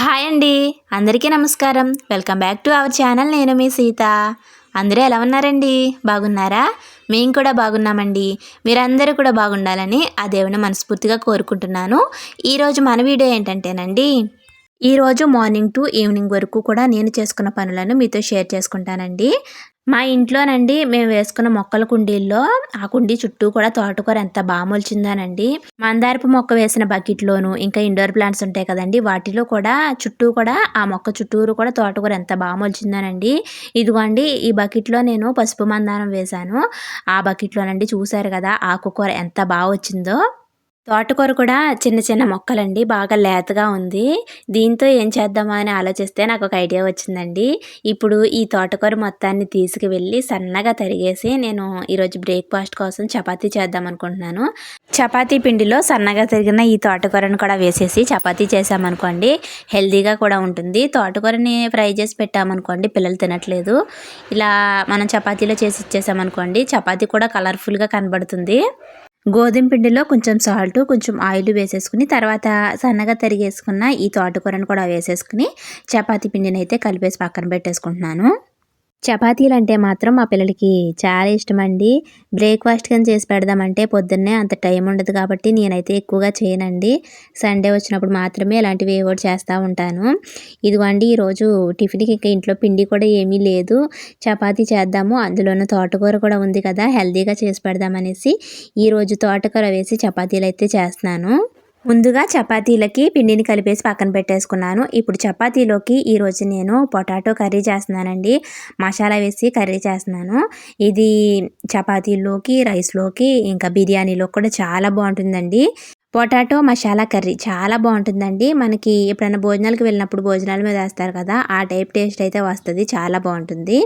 Hi అండి. అందరికీ నమస్కారం. Welcome back to our channel. నేను మీ సీత. అందరూ ఎలా ఉన్నారండి? బాగున్నారా? మేము కూడా బాగున్నామండి. మీరందరూ కూడా బాగుండాలని ఆ దేవుని మనస్ఫూర్తిగా కోరుకుంటున్నాను. ఈరోజు మన వీడియో ఏంటంటేనండి ఈరోజు మార్నింగ్ టు ఈవినింగ్ వరకు కూడా నేను చేసుకున్న పనులను మీతో షేర్ చేసుకుంటానండి. మా ఇంట్లోనండి మేము వేసుకున్న మొక్కల కుండీల్లో ఆ కుండీ చుట్టూ కూడా తోటకూర ఎంత బాగా మొలిచిందానండి. మందారపు మొక్క వేసిన బకెట్లోను ఇంకా ఇండోర్ ప్లాంట్స్ ఉంటాయి కదండి వాటిలో కూడా చుట్టూ కూడా ఆ మొక్క చుట్టూరు కూడా తోటకూర ఎంత బాగా మొలిచిందానండి. ఇదిగోండి ఈ బకెట్లో నేను పసుపు మందారం వేశాను. ఆ బకెట్లోనండి చూశారు కదా ఆకుకూర ఎంత బాగా వచ్చిందో. తోటకూర కూడా చిన్న చిన్న మొక్కలండి బాగా లేతగా ఉంది. దీంతో ఏం చేద్దామా అని ఆలోచిస్తే నాకు ఒక ఐడియా వచ్చిందండి. ఇప్పుడు ఈ తోటకూర మొత్తాన్ని తీసుకువెళ్ళి సన్నగా తరిగేసి నేను ఈరోజు బ్రేక్ఫాస్ట్ కోసం చపాతీ చేద్దాం అనుకుంటున్నాను. చపాతీ పిండిలో సన్నగా తరిగిన ఈ తోటకూరను కూడా వేసేసి చపాతీ చేసామనుకోండి హెల్తీగా కూడా ఉంటుంది. తోటకూరని ఫ్రై చేసి పెట్టామనుకోండి పిల్లలు తినట్లేదు. ఇలా మనం చపాతీలో చేసి ఇచ్చేసామనుకోండి చపాతీ కూడా కలర్ఫుల్గా కనబడుతుంది. గోధుమ పిండిలో కొంచెం సాల్ట్ కొంచెం ఆయిల్ వేసేసుకుని తర్వాత సన్నగా తరిగేసుకున్న ఈ తోటకూరను కూడా వేసేసుకుని చపాతీ పిండిని అయితే కలిపేసి పక్కన పెట్టేసుకుంటున్నాను. చపాతీలు అంటే మాత్రం మా పిల్లలకి చాలా ఇష్టం అండి బ్రేక్ఫాస్ట్ కానీ చేసి పెడదామంటే పొద్దున్నే అంత టైం ఉండదు కాబట్టి నేనైతే ఎక్కువగా చేయనండి. సండే వచ్చినప్పుడు మాత్రమే ఇలాంటివి ఏవో చేస్తూ ఉంటాను. ఇదిగోండి ఈరోజు టిఫిన్కి ఇంకా ఇంట్లో పిండి కూడా ఏమీ లేదు. చపాతీ చేద్దాము. అందులోనూ తోటకూర కూడా ఉంది కదా హెల్తీగా చేసి పెడదామనేసి ఈరోజు తోటకూర వేసి చపాతీలు అయితే చేస్తున్నాను. ముందుగా చపాతీలకి పిండిని కలిపేసి పక్కన పెట్టేసుకున్నాను. ఇప్పుడు చపాతీలోకి ఈరోజు నేను పొటాటో కర్రీ చేస్తున్నానండి. మసాలా వేసి కర్రీ చేస్తున్నాను. ఇది చపాతీలోకి రైస్లోకి ఇంకా బిర్యానీలో కూడా చాలా బాగుంటుందండి. పొటాటో మసాలా కర్రీ చాలా బాగుంటుందండి. మనకి ఎప్పుడైనా భోజనాలకు వెళ్ళినప్పుడు భోజనాల మీద వేస్తారు కదా ఆ టైప్ టేస్ట్ అయితే వస్తుంది చాలా బాగుంటుంది.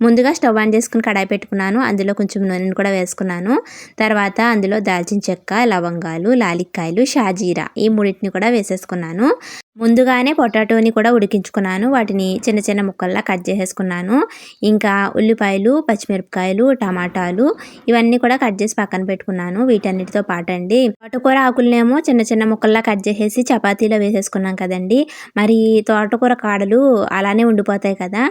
ముందుగా స్టవ్ ఆన్ చేసుకుని కడాయి పెట్టుకున్నాను. అందులో కొంచెం నూనెను కూడా వేసుకున్నాను. తర్వాత అందులో దాల్చిన చెక్క లవంగాలు లాలిక్కాయలు షాజీరా ఈ మూడింటిని కూడా వేసేసుకున్నాను. ముందుగానే పొటాటోని కూడా ఉడికించుకున్నాను. వాటిని చిన్న చిన్న ముక్కల్లా కట్ చేసేసుకున్నాను. ఇంకా ఉల్లిపాయలు పచ్చిమిరపకాయలు టమాటాలు ఇవన్నీ కూడా కట్ చేసి పక్కన పెట్టుకున్నాను. వీటన్నిటితో పాటు అండి తోటకూర ఆకులనేమో చిన్న చిన్న ముక్కల్లా కట్ చేసేసి చపాతీలో వేసేసుకున్నాం కదండి. మరి తోటకూర కాడలు అలానే ఉండిపోతాయి కదా.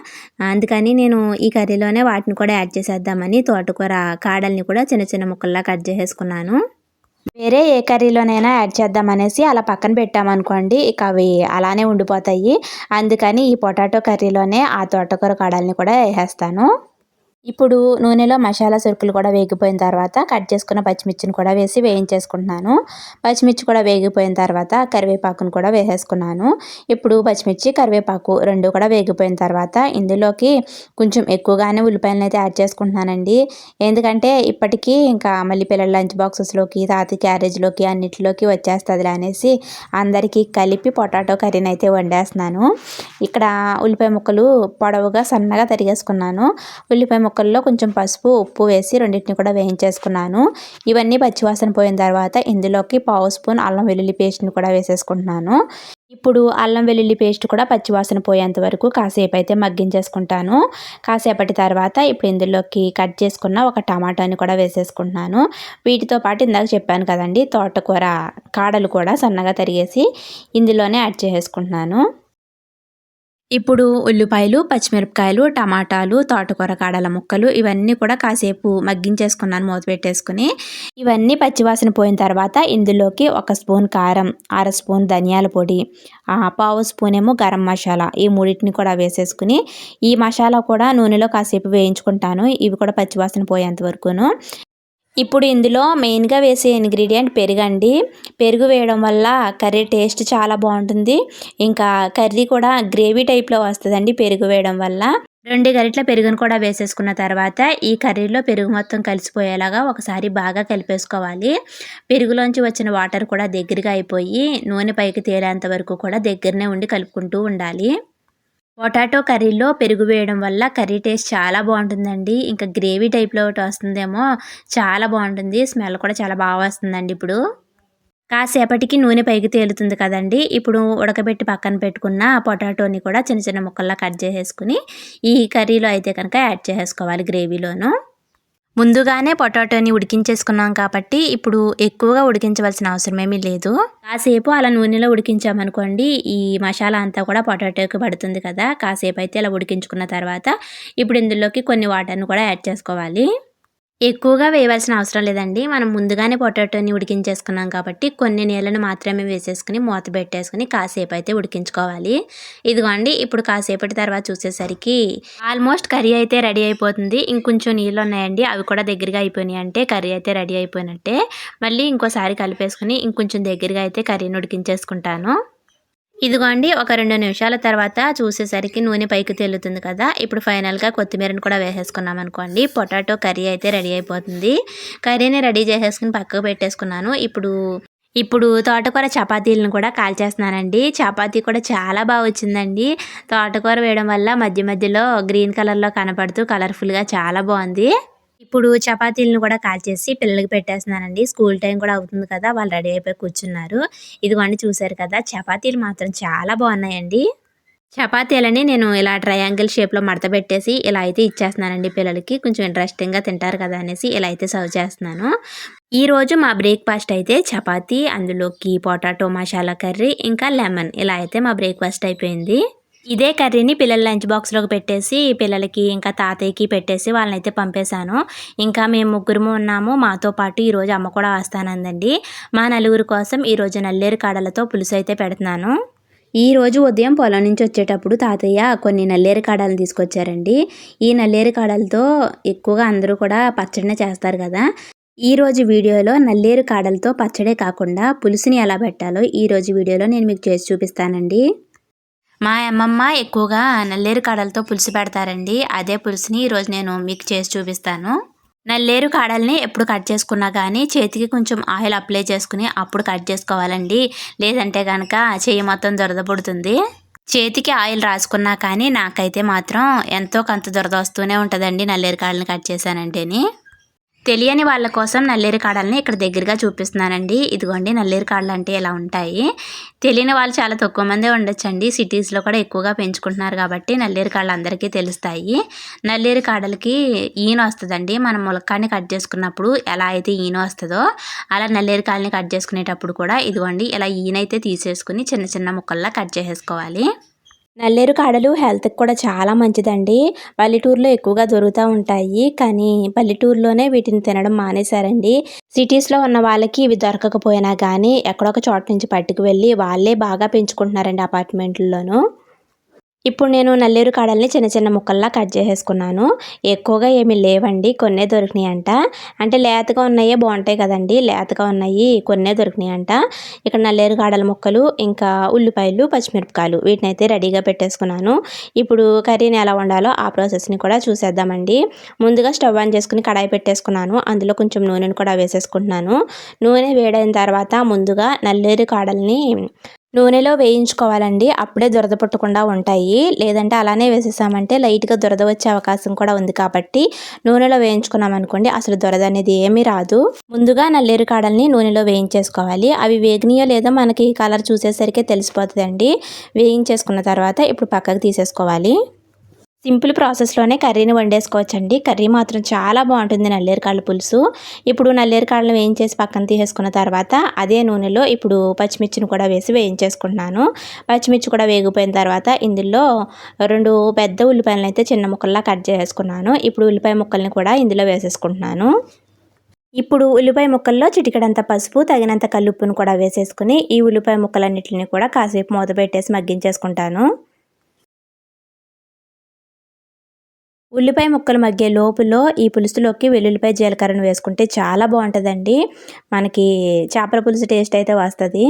అందుకని నేను ఈ కర్రీలోనే వాటిని కూడా యాడ్ చేసేద్దామని తోటకూర కాడల్ని కూడా చిన్న చిన్న ముక్కల్లా కట్ చేసేసుకున్నాను. వేరే ఏ కర్రీలోనైనా యాడ్ చేద్దామనేసి అలా పక్కన పెట్టామనుకోండి ఇక అవి అలానే ఉండిపోతాయి. అందుకని ఈ పొటాటో కర్రీలోనే ఆ తోటకూర కాడల్ని కూడా వేసేస్తాను. ఇప్పుడు నూనెలో మసాలా సరుకులు కూడా వేగిపోయిన తర్వాత కట్ చేసుకున్న పచ్చిమిర్చిని కూడా వేసి వేయించేసుకుంటున్నాను. పచ్చిమిర్చి కూడా వేగిపోయిన తర్వాత కరివేపాకును కూడా వేసేసుకున్నాను. ఇప్పుడు పచ్చిమిర్చి కరివేపాకు రెండు కూడా వేగిపోయిన తర్వాత ఇందులోకి కొంచెం ఎక్కువగానే ఉల్లిపాయలను అయితే యాడ్ చేసుకుంటున్నానండి. ఎందుకంటే ఇప్పటికీ ఇంకా మళ్ళీ పిల్లల లంచ్ బాక్సెస్లోకి తాత క్యారేజ్లోకి అన్నిటిలోకి వచ్చేస్తుంది అనేసి అందరికీ కలిపి పొటాటో కర్రీని అయితే వండేస్తున్నాను. ఇక్కడ ఉల్లిపాయ ముక్కలు పొడవుగా సన్నగా తరిగేసుకున్నాను. ఉల్లిపాయ ముక్కల్లో కొంచెం పసుపు ఉప్పు వేసి రెండింటిని కూడా వేయించేసుకున్నాను. ఇవన్నీ పచ్చివాసన పోయిన తర్వాత ఇందులోకి పావు స్పూన్ అల్లం వెల్లుల్లి పేస్ట్ని కూడా వేసేసుకుంటున్నాను. ఇప్పుడు అల్లం వెల్లుల్లి పేస్ట్ కూడా పచ్చివాసన పోయేంత వరకు కాసేపు అయితే మగ్గించేసుకుంటాను. కాసేపటి తర్వాత ఇప్పుడు ఇందులోకి కట్ చేసుకున్న ఒక టమాటాని కూడా వేసేసుకుంటున్నాను. వీటితో పాటు ఇందాక చెప్పాను కదండి తోటకూర కాడలు కూడా సన్నగా తరిగేసి ఇందులోనే యాడ్ చేసేసుకుంటున్నాను. ఇప్పుడు ఉల్లిపాయలు పచ్చిమిరపకాయలు టమాటాలు తోటకూర కాడల ముక్కలు ఇవన్నీ కూడా కాసేపు మగ్గించేసుకున్నాను మూత పెట్టేసుకుని. ఇవన్నీ పచ్చివాసన పోయిన తర్వాత ఇందులోకి ఒక స్పూన్ కారం అర స్పూన్ ధనియాల పొడి పావు స్పూన్ ఏమో గరం మసాలా ఈ మూడింటిని కూడా వేసేసుకుని ఈ మసాలా కూడా నూనెలో కాసేపు వేయించుకుంటాను. ఇవి కూడా పచ్చివాసన పోయేంత వరకును. ఇప్పుడు ఇందులో మెయిన్గా వేసే ఇంగ్రీడియంట్ పెరుగండి. పెరుగు వేయడం వల్ల కర్రీ టేస్ట్ చాలా బాగుంటుంది. ఇంకా కర్రీ కూడా గ్రేవీ టైప్లో వస్తుందండి పెరుగు వేయడం వల్ల. రెండు గరిట్ల పెరుగును కూడా వేసేసుకున్న తర్వాత ఈ కర్రీలో పెరుగు మొత్తం కలిసిపోయేలాగా ఒకసారి బాగా కలిపేసుకోవాలి. పెరుగులోంచి వచ్చిన వాటర్ కూడా దగ్గరగా అయిపోయి నూనె పైకి తేలేంత వరకు కూడా దగ్గరనే ఉండి కలుపుకుంటూ ఉండాలి. పొటాటో కర్రీలో పెరుగు వేయడం వల్ల కర్రీ టేస్ట్ చాలా బాగుంటుందండి. ఇంకా గ్రేవీ టైప్లో ఒకటి వస్తుందేమో చాలా బాగుంటుంది. స్మెల్ కూడా చాలా బాగా వస్తుందండి ఇప్పుడు. కాసేపటికి నూనె పైకి తేలుతుంది కదండి. ఇప్పుడు ఉడకబెట్టి పక్కన పెట్టుకున్న పొటాటోని కూడా చిన్న చిన్న ముక్కల్లా కట్ చేసేసుకుని ఈ కర్రీలో అయితే కనుక యాడ్ చేసేసుకోవాలి గ్రేవీలోను. ముందుగానే పొటాటోని ఉడికించేసుకున్నాం కాబట్టి ఇప్పుడు ఎక్కువగా ఉడికించవలసిన అవసరం ఏమీ లేదు. కాసేపు అలా నూనెలో ఉడికించామనుకోండి ఈ మసాలా అంతా కూడా పొటాటోకి పడుతుంది కదా. కాసేపు అయితే అలా ఉడికించుకున్న తర్వాత ఇప్పుడు ఇందులోకి కొన్ని వాటర్ని కూడా యాడ్ చేసుకోవాలి. ఎక్కువగా వేయవలసిన అవసరం లేదండి. మనం ముందుగానే పొటాటోని ఉడికించేసుకున్నాం కాబట్టి కొన్ని నీళ్ళను మాత్రమే వేసేసుకుని మూత పెట్టేసుకుని కాసేపు అయితే ఉడికించుకోవాలి. ఇదిగోండి ఇప్పుడు కాసేపటి తర్వాత చూసేసరికి ఆల్మోస్ట్ కర్రీ అయితే రెడీ అయిపోతుంది. ఇంకొంచెం నీళ్ళు ఉన్నాయండి. అవి కూడా దగ్గరగా అయిపోయినాయి అంటే కర్రీ అయితే రెడీ అయిపోయినట్టే. మళ్ళీ ఇంకోసారి కలిపేసుకుని ఇంకొంచెం దగ్గరగా అయితే కర్రీని ఉడికించేసుకుంటాను. ఇదిగోండి ఒక రెండు నిమిషాల తర్వాత చూసేసరికి నూనె పైకి తేలుతుంది కదా. ఇప్పుడు ఫైనల్గా కొత్తిమీరని కూడా వేసేసుకున్నాం అనుకోండి. పొటాటో కర్రీ అయితే రెడీ అయిపోతుంది. కర్రీని రెడీ చేసేసుకుని పక్కకు పెట్టేసుకున్నాను. ఇప్పుడు ఇప్పుడు తోటకూర చపాతీలను కూడా కాల్చేస్తున్నానండి. చపాతీ కూడా చాలా బాగా వచ్చిందండి. తోటకూర వేయడం వల్ల మధ్య మధ్యలో గ్రీన్ కలర్లో కనపడుతూ కలర్ఫుల్గా చాలా బాగుంది. ఇప్పుడు చపాతీలను కూడా కాల్చేసి పిల్లలకి పెట్టేస్తున్నానండి. స్కూల్ టైం కూడా అవుతుంది కదా వాళ్ళు రెడీ అయిపోయి కూర్చున్నారు. ఇదిగోండి చూసారు కదా చపాతీలు మాత్రం చాలా బాగున్నాయండి. చపాతీలని నేను ఇలా ట్రయాంగిల్ షేప్లో మడత పెట్టేసి ఇలా అయితే ఇచ్చేస్తున్నానండి పిల్లలకి. కొంచెం ఇంట్రెస్టింగ్గా తింటారు కదా అనేసి ఇలా అయితే సర్వ్ చేస్తున్నాను. ఈరోజు మా బ్రేక్ఫాస్ట్ అయితే చపాతీ అందులోకి పొటాటో మసాలా కర్రీ ఇంకా లెమన్ ఇలా అయితే మా బ్రేక్ఫాస్ట్ అయిపోయింది. ఇదే కర్రీని పిల్లల లంచ్ బాక్స్లోకి పెట్టేసి పిల్లలకి ఇంకా తాతయ్యకి పెట్టేసి వాళ్ళనైతే పంపేశాను. ఇంకా మేము ముగ్గురము ఉన్నాము. మాతో పాటు ఈరోజు అమ్మ కూడా వస్తానందండి. మా నలుగురు కోసం ఈరోజు నల్లేరు కాడలతో పులుసు అయితే పెడుతున్నాను. ఈ రోజు ఉదయం పొలం నుంచి వచ్చేటప్పుడు తాతయ్య కొన్ని నల్లేరు కాడలు తీసుకొచ్చారండి. ఈ నల్లేరు కాడలతో ఎక్కువగా అందరూ కూడా పచ్చడిని చేస్తారు కదా. ఈరోజు వీడియోలో నల్లేరు కాడలతో పచ్చడే కాకుండా పులుసుని ఎలా పెట్టాలో ఈ రోజు వీడియోలో నేను మీకు చేసి చూపిస్తానండి. మా అమ్మమ్మ ఎక్కువగా నల్లేరు కాడలతో పులుసు పెడతారండి. అదే పులుసుని ఈరోజు నేను మీకు చేసి చూపిస్తాను. నల్లేరు కాడల్ని ఎప్పుడు కట్ చేసుకున్నా కానీ చేతికి కొంచెం ఆయిల్ అప్లై చేసుకుని అప్పుడు కట్ చేసుకోవాలండి. లేదంటే కనుక చెయ్యి మొత్తం దురద పుడుతుంది చేతికి ఆయిల్ రాసుకున్నా కానీ నాకైతే మాత్రం ఎంతో కొంత దురద వస్తూనే ఉంటుందండి నల్లేరు కాడల్ని కట్ చేశానంటేని. తెలియని వాళ్ళ కోసం నల్లేరు కాడల్ని ఇక్కడ దగ్గరగా చూపిస్తున్నానండి. ఇదిగోండి నల్లేరు కాడలు అంటే ఇలా ఉంటాయి? తెలియని వాళ్ళు చాలా తక్కువ మందే ఉండొచ్చండి. సిటీస్లో కూడా ఎక్కువగా పెంచుకుంటున్నారు కాబట్టి నల్లేరు కాడలు అందరికీ తెలుస్తాయి. నల్లేరు కాడలకి ఈన వస్తుందండి. మనం ములక్కాన్ని కట్ చేసుకున్నప్పుడు ఎలా అయితే ఈన వస్తుందో అలా నల్లేరు కాడని కట్ చేసుకునేటప్పుడు కూడా ఇదిగోండి ఇలా ఈనైతే తీసేసుకుని చిన్న చిన్న ముక్కల్లా కట్ చేసేసుకోవాలి. నల్లేరు కాడలు హెల్త్కి కూడా చాలా మంచిదండి. పల్లెటూరులో ఎక్కువగా దొరుకుతూ ఉంటాయి. కానీ పల్లెటూరులోనే వీటిని తినడం మానేశారండి. సిటీస్లో ఉన్న వాళ్ళకి ఇవి దొరకకపోయినా కానీ ఎక్కడొక చోట నుంచి పట్టుకు వెళ్ళి వాళ్ళే బాగా పెంచుకుంటున్నారండి అపార్ట్మెంట్లలోనూ. ఇప్పుడు నేను నల్లేరు కాడల్ని చిన్న చిన్న ముక్కల్లా కట్ చేసేసుకున్నాను. ఎక్కువగా ఏమీ లేవండి కొన్నే దొరికినాయి అంట అంటే లేతగా ఉన్నాయే బాగుంటాయి కదండి లేతగా ఉన్నాయి కొన్నే దొరికినాయి అంట ఇక్కడ నల్లేరు కాడల ముక్కలు ఇంకా ఉల్లిపాయలు పచ్చిమిరపకాయలు వీటిని అయితే రెడీగా పెట్టేసుకున్నాను. ఇప్పుడు కర్రీని ఎలా వండాలో ఆ ప్రాసెస్ని కూడా చూసేద్దామండి. ముందుగా స్టవ్ ఆన్ చేసుకుని కడాయి పెట్టేసుకున్నాను. అందులో కొంచెం నూనెను కూడా వేసేసుకుంటున్నాను. నూనె వేడైన తర్వాత ముందుగా నల్లేరు కాడల్ని నూనెలో వేయించుకోవాలండి. అప్పుడే దురద పుట్టకుండా ఉంటాయి. లేదంటే అలానే వేసేసామంటే లైట్గా దురద వచ్చే అవకాశం కూడా ఉంది కాబట్టి నూనెలో వేయించుకున్నాం అనుకోండి అసలు దురద అనేది ఏమీ రాదు. ముందుగా నల్లేరు కాడల్ని నూనెలో వేయించేసుకోవాలి. అవి వేగినాయో లేదో మనకి కలర్ చూసేసరికి తెలిసిపోతుందండి. వేయించేసుకున్న తర్వాత ఇప్పుడు పక్కకు తీసేసుకోవాలి. సింపుల్ ప్రాసెస్లోనే కర్రీని వండేసుకోవచ్చండి. కర్రీ మాత్రం చాలా బాగుంటుంది నల్లేరికాళ్ళ పులుసు. ఇప్పుడు నల్లేరికాళ్ళను వేయించేసి పక్కన తీసేసుకున్న తర్వాత అదే నూనెలో ఇప్పుడు పచ్చిమిర్చిని కూడా వేసి వేయించేసుకుంటున్నాను. పచ్చిమిర్చి కూడా వేగిపోయిన తర్వాత ఇందులో రెండు పెద్ద ఉల్లిపాయలను అయితే చిన్న ముక్కల్లా కట్ చేసుకున్నాను. ఇప్పుడు ఉల్లిపాయ ముక్కల్ని కూడా ఇందులో వేసేసుకుంటున్నాను. ఇప్పుడు ఉల్లిపాయ ముక్కల్లో చిటికడంత పసుపు తగినంత కల్లుప్పును కూడా వేసేసుకుని ఈ ఉల్లిపాయ ముక్కలన్నింటిని కూడా కాసేపు మూత పెట్టేసి మగ్గించేసుకుంటాను. ఉల్లిపాయ ముక్కలు మగ్గే లోపులో ఈ పులుసులోకి వెల్లుల్లిపాయ జీలకర్రను వేసుకుంటే చాలా బాగుంటుందండి. మనకి చేపల పులుసు టేస్ట్ అయితే వస్తుంది.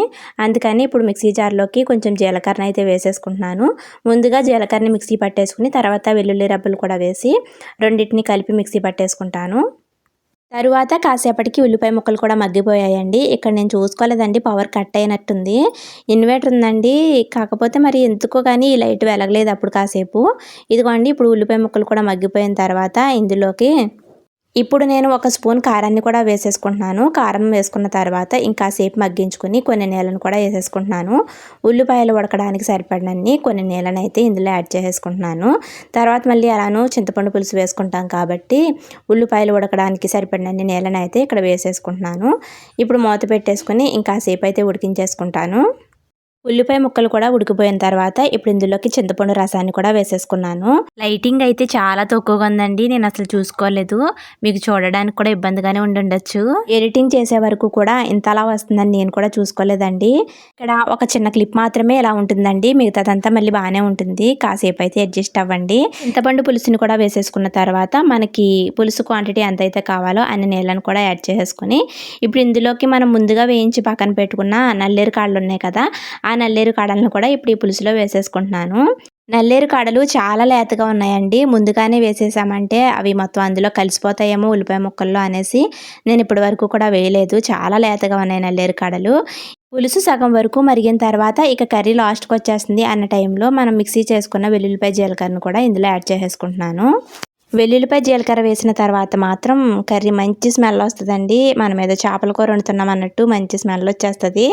అందుకని ఇప్పుడు మిక్సీ జార్లోకి కొంచెం జీలకర్ర అయితే వేసేసుకుంటున్నాను. ముందుగా జీలకర్రని మిక్సీ పట్టేసుకుని తర్వాత వెల్లుల్లి రబ్బలు కూడా వేసి రెండింటిని కలిపి మిక్సీ పట్టేసుకుంటాను. తరువాత కాసేపటికి ఉల్లిపాయ ముక్కలు కూడా మగ్గిపోయాయండి. ఇక్కడ నేను చూసుకోలేదండి పవర్ కట్ అయినట్టుంది. ఇన్వర్టర్ ఉందండి. కాకపోతే మరి ఎందుకో కానీ ఈ లైట్ వెలగలేదు అప్పుడు కాసేపు. ఇదిగోండి ఇప్పుడు ఉల్లిపాయ ముక్కలు కూడా మగ్గిపోయిన తర్వాత ఇందులోకి ఇప్పుడు నేను ఒక స్పూన్ కారాన్ని కూడా వేసేసుకుంటున్నాను. కారం వేసుకున్న తర్వాత ఇంకా సేపు మగ్గించుకొని కొన్ని నీళ్ళను కూడా వేసేసుకుంటున్నాను. ఉల్లిపాయలు ఉడకడానికి సరిపడినన్ని కొన్ని నీళ్ళని అయితే ఇందులో యాడ్ చేసేసుకుంటున్నాను. తర్వాత మళ్ళీ అలాను చింతపండు పులుసు వేసుకుంటాం కాబట్టి ఉల్లిపాయలు ఉడకడానికి సరిపడినన్ని నీళ్ళని అయితే ఇక్కడ వేసేసుకుంటున్నాను. ఇప్పుడు మూత పెట్టేసుకొని ఇంకా సేపు అయితే ఉడికించేసుకుంటాను. ఉల్లిపాయ ముక్కలు కూడా ఉడికిపోయిన తర్వాత ఇప్పుడు ఇందులోకి చింతపండు రసాన్ని కూడా వేసేసుకున్నాను. లైటింగ్ అయితే చాలా తక్కువగా ఉందండి. నేను అసలు చూసుకోలేదు. మీకు చూడడానికి కూడా ఇబ్బందిగానే ఉండుండొచ్చు. ఎడిటింగ్ చేసే వరకు కూడా ఇంతలా వస్తుందని నేను కూడా చూసుకోలేదండి. ఇక్కడ ఒక చిన్న క్లిప్ మాత్రమే ఇలా ఉంటుందండి. మిగతాదంతా మళ్ళీ బాగానే ఉంటుంది. కాసేపు అయితే అడ్జస్ట్ అవ్వండి. చింతపండు పులుసుని కూడా వేసేసుకున్న తర్వాత మనకి పులుసు క్వాంటిటీ ఎంత అయితే కావాలో అన్ని నీళ్ళని కూడా యాడ్ చేసేసుకుని ఇప్పుడు ఇందులోకి మనం ముందుగా వేయించి పక్కన పెట్టుకున్న నల్లేరు కాళ్ళు ఉన్నాయి కదా ఆ నల్లేరు కాడలను కూడా ఇప్పుడు ఈ పులుసులో వేసేసుకుంటున్నాను. నల్లేరు కాడలు చాలా లేతగా ఉన్నాయండి. ముందుగానే వేసేసామంటే అవి మొత్తం అందులో కలిసిపోతాయేమో ఉల్లిపాయ ముక్కల్లో అనేసి. నేను ఇప్పటి వరకు కూడా వేయలేదు. చాలా లేతగా ఉన్నాయి నల్లేరు కాడలు. పులుసు సగం వరకు మరిగిన తర్వాత ఇక కర్రీ లాస్ట్కి వచ్చేస్తుంది అన్న టైంలో మనం మిక్సీ చేసుకున్న వెల్లుల్లిపాయ జీలకర్రను కూడా ఇందులో యాడ్ చేసేసుకుంటున్నాను. వెల్లుల్లిపాయ జీలకర్ర వేసిన తర్వాత మాత్రం కర్రీ మంచి స్మెల్ వస్తుందండి. మనం ఏదో చేపల కూర వండుతున్నాం అన్నట్టు మంచి స్మెల్ వచ్చేస్తుంది.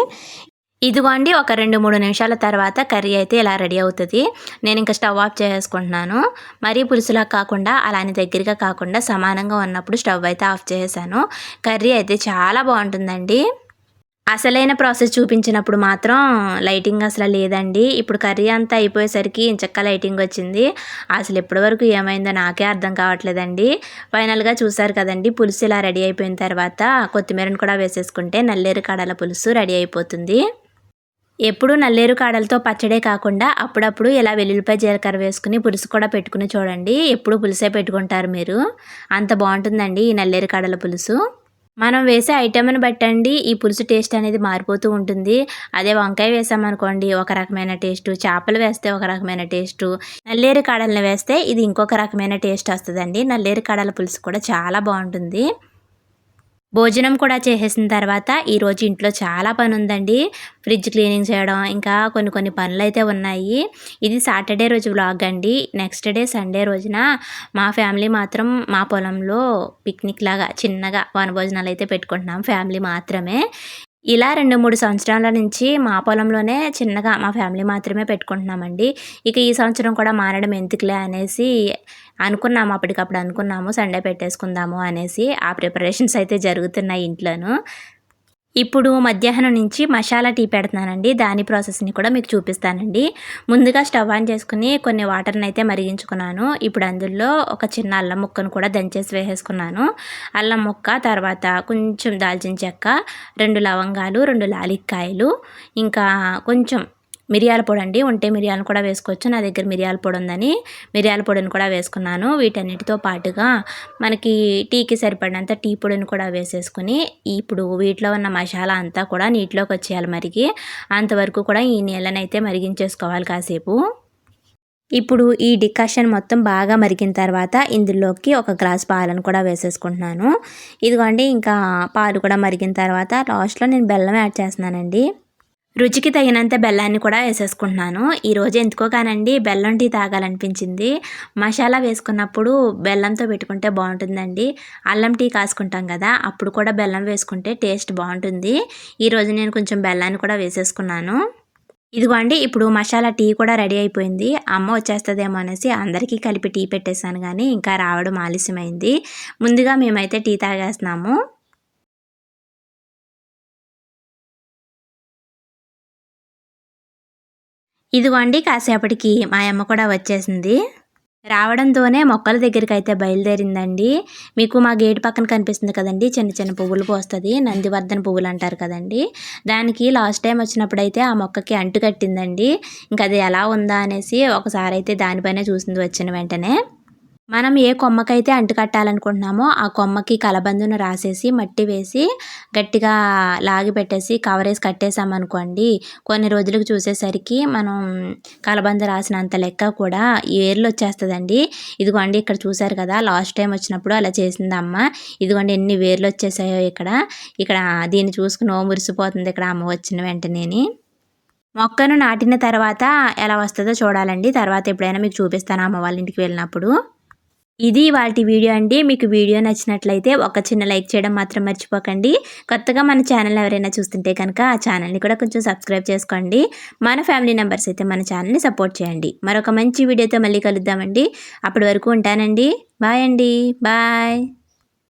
ఇదిగోండి ఒక రెండు మూడు నిమిషాల తర్వాత కర్రీ అయితే ఇలా రెడీ అవుతుంది. నేను ఇంకా స్టవ్ ఆఫ్ చేసుకుంటున్నాను. మరీ పులుసులా కాకుండా అలానే దగ్గరగా కాకుండా సమానంగా ఉన్నప్పుడు స్టవ్ అయితే ఆఫ్ చేసేసాను. కర్రీ అయితే చాలా బాగుంటుందండి. అసలైన ప్రాసెస్ చూపించినప్పుడు మాత్రం లైటింగ్ అసలు లేదండి. ఇప్పుడు కర్రీ అంతా అయిపోయేసరికి ఇంచక్క లైటింగ్ వచ్చింది. అసలు ఎప్పటి వరకు ఏమైందో నాకే అర్థం కావట్లేదండి. ఫైనల్గా చూసారు కదండి పులుసు ఇలా రెడీ అయిపోయిన తర్వాత కొత్తిమీరను కూడా వేసేసుకుంటే నల్లేరు కడల పులుసు రెడీ అయిపోతుంది. ఎప్పుడు నల్లేరు కాడలతో పచ్చడే కాకుండా అప్పుడప్పుడు ఇలా వెల్లుల్లిపాయ జీలకర్ర వేసుకుని పులుసు కూడా పెట్టుకుని చూడండి. ఎప్పుడు పులుసే పెట్టుకుంటారు మీరు. అంత బాగుంటుందండి ఈ నల్లేరు కాడల పులుసు. మనం వేసే ఐటెంని బట్టండి ఈ పులుసు టేస్ట్ అనేది మారిపోతూ ఉంటుంది. అదే వంకాయ వేసామనుకోండి ఒక రకమైన టేస్టు. చేపలు వేస్తే ఒక రకమైన టేస్టు. నల్లేరు కాడలను వేస్తే ఇది ఇంకొక రకమైన టేస్ట్ వస్తుందండి. నల్లేరు కాడల పులుసు కూడా చాలా బాగుంటుంది. భోజనం కూడా చేసేసిన తర్వాత ఈరోజు ఇంట్లో చాలా పని ఉందండి ఫ్రిడ్జ్ క్లీనింగ్ చేయడం ఇంకా కొన్ని కొన్ని పనులు అయితే ఉన్నాయి. ఇది సాటర్డే రోజు వ్లాగ్ అండి. నెక్స్ట్ డే సండే రోజున మా ఫ్యామిలీ మాత్రం మా పొలంలో పిక్నిక్ లాగా చిన్నగా వనభోజనాలు అయితే పెట్టుకుంటున్నాం ఫ్యామిలీ మాత్రమే. ఇలా రెండు మూడు సంవత్సరాల నుంచి మా పొలంలోనే చిన్నగా మా ఫ్యామిలీ మాత్రమే పెట్టుకుంటున్నామండి. ఇక ఈ సంవత్సరం కూడా మారడం ఎందుకులే అనేసి అనుకున్నాము. అప్పటికప్పుడు అనుకున్నాము. సండే పెట్టేసుకుందాము అనేసి ఆ ప్రిపరేషన్స్ అయితే జరుగుతున్నాయి ఇంట్లోనూ. ఇప్పుడు మధ్యాహ్నం నుంచి మసాలా టీ పెడుతున్నానండి. దాని ప్రాసెస్ని కూడా మీకు చూపిస్తానండి. ముందుగా స్టవ్ ఆన్ చేసుకుని కొన్ని వాటర్ని అయితే మరిగించుకున్నాను. ఇప్పుడు అందులో ఒక చిన్న అల్లం ముక్కను కూడా దంచేసి వేసేసుకున్నాను. అల్లం ముక్క తర్వాత కొంచెం దాల్చిన చెక్క రెండు లవంగాలు రెండు లాలిక్కాయలు ఇంకా కొంచెం మిరియాల పొడి అండి. ఉంటే మిరియాలను కూడా వేసుకోవచ్చు. నా దగ్గర మిరియాల పొడి ఉందని మిరియాల పొడిని కూడా వేసుకున్నాను. వీటన్నిటితో పాటుగా మనకి టీకి సరిపడినంత టీ పొడిని కూడా వేసేసుకుని ఇప్పుడు వీటిలో ఉన్న మసాలా అంతా కూడా నీటిలోకి వచ్చేయాలి మరిగి. అంతవరకు కూడా ఈ నీళ్ళని అయితే మరిగించేసుకోవాలి కాసేపు. ఇప్పుడు ఈ డికాషన్ మొత్తం బాగా మరిగిన తర్వాత ఇందులోకి ఒక గ్లాస్ పాలను కూడా వేసేసుకుంటున్నాను. ఇదిగోండి ఇంకా పాలు కూడా మరిగిన తర్వాత లాస్ట్లో నేను బెల్లం యాడ్ చేస్తున్నానండి. రుచికి తగినంత బెల్లాన్ని కూడా వేసేసుకుంటున్నాను. ఈరోజు ఎందుకో కానండి బెల్లం టీ తాగాలనిపించింది. మసాలా వేసుకున్నప్పుడు బెల్లంతో పెట్టుకుంటే బాగుంటుందండి. అల్లం టీ కాసుకుంటాం కదా అప్పుడు కూడా బెల్లం వేసుకుంటే టేస్ట్ బాగుంటుంది. ఈరోజు నేను కొంచెం బెల్లాన్ని కూడా వేసేసుకున్నాను. ఇదిగోండి ఇప్పుడు మసాలా టీ కూడా రెడీ అయిపోయింది. అమ్మ వచ్చేస్తుందేమో అనేసి అందరికీ కలిపి టీ పెట్టేశాను కానీ ఇంకా రావడం ఆలస్యమైంది. ముందుగా మేమైతే టీ తాగేస్తున్నాము. ఇదిగోండి కాసేపటికి మా అమ్మ కూడా వచ్చేసింది. రావడంతోనే మొక్కల దగ్గరికి అయితే బయలుదేరిందండి. మీకు మా గేటు పక్కన కనిపిస్తుంది కదండి చిన్న చిన్న పువ్వులు పోస్తుంది నందివర్ధన పువ్వులు అంటారు కదండి. దానికి లాస్ట్ టైం వచ్చినప్పుడైతే ఆ మొక్కకి అంటు కట్టిందండి. ఇంకా అది ఎలా ఉందా అనేసి ఒకసారి అయితే దానిపైన చూసింది వచ్చిన వెంటనే. మనం ఏ కొమ్మకైతే అంటు కట్టాలనుకుంటున్నామో ఆ కొమ్మకి కలబందును రాసేసి మట్టి వేసి గట్టిగా లాగి పెట్టేసి కవర్ వేసి కట్టేసామనుకోండి కొన్ని రోజులకు చూసేసరికి మనం కలబంద రాసినంత లెక్క కూడా ఏర్లు వచ్చేస్తుందండి. ఇదిగోండి ఇక్కడ చూసారు కదా లాస్ట్ టైం వచ్చినప్పుడు అలా చేసింది అమ్మ ఇదిగోండి ఎన్ని వేర్లు వచ్చేసాయో ఇక్కడ. ఇక్కడ దీన్ని చూసుకుని నో మురిసిపోతుంది ఇక్కడ అమ్మ వచ్చిన వెంటనే మొక్కను నాటిన తర్వాత ఎలా వస్తుందో చూడాలండి. తర్వాత ఎప్పుడైనా మీకు చూపిస్తాను అమ్మ వాళ్ళ ఇంటికి వెళ్ళినప్పుడు. ఇది వాటి వీడియో అండి. మీకు వీడియో నచ్చినట్లయితే ఒక చిన్న లైక్ చేయడం మాత్రం మర్చిపోకండి. కొత్తగా మన ఛానల్ ఎవరైనా చూస్తుంటే కనుక ఆ ఛానల్ని కూడా కొంచెం సబ్స్క్రైబ్ చేసుకోండి. మన ఫ్యామిలీ మెంబర్స్ అయితే మన ఛానల్ని సపోర్ట్ చేయండి. మరొక మంచి వీడియోతో మళ్ళీ కలుద్దామండి. అప్పటి వరకు ఉంటానండి. బాయ్ అండి. బాయ్.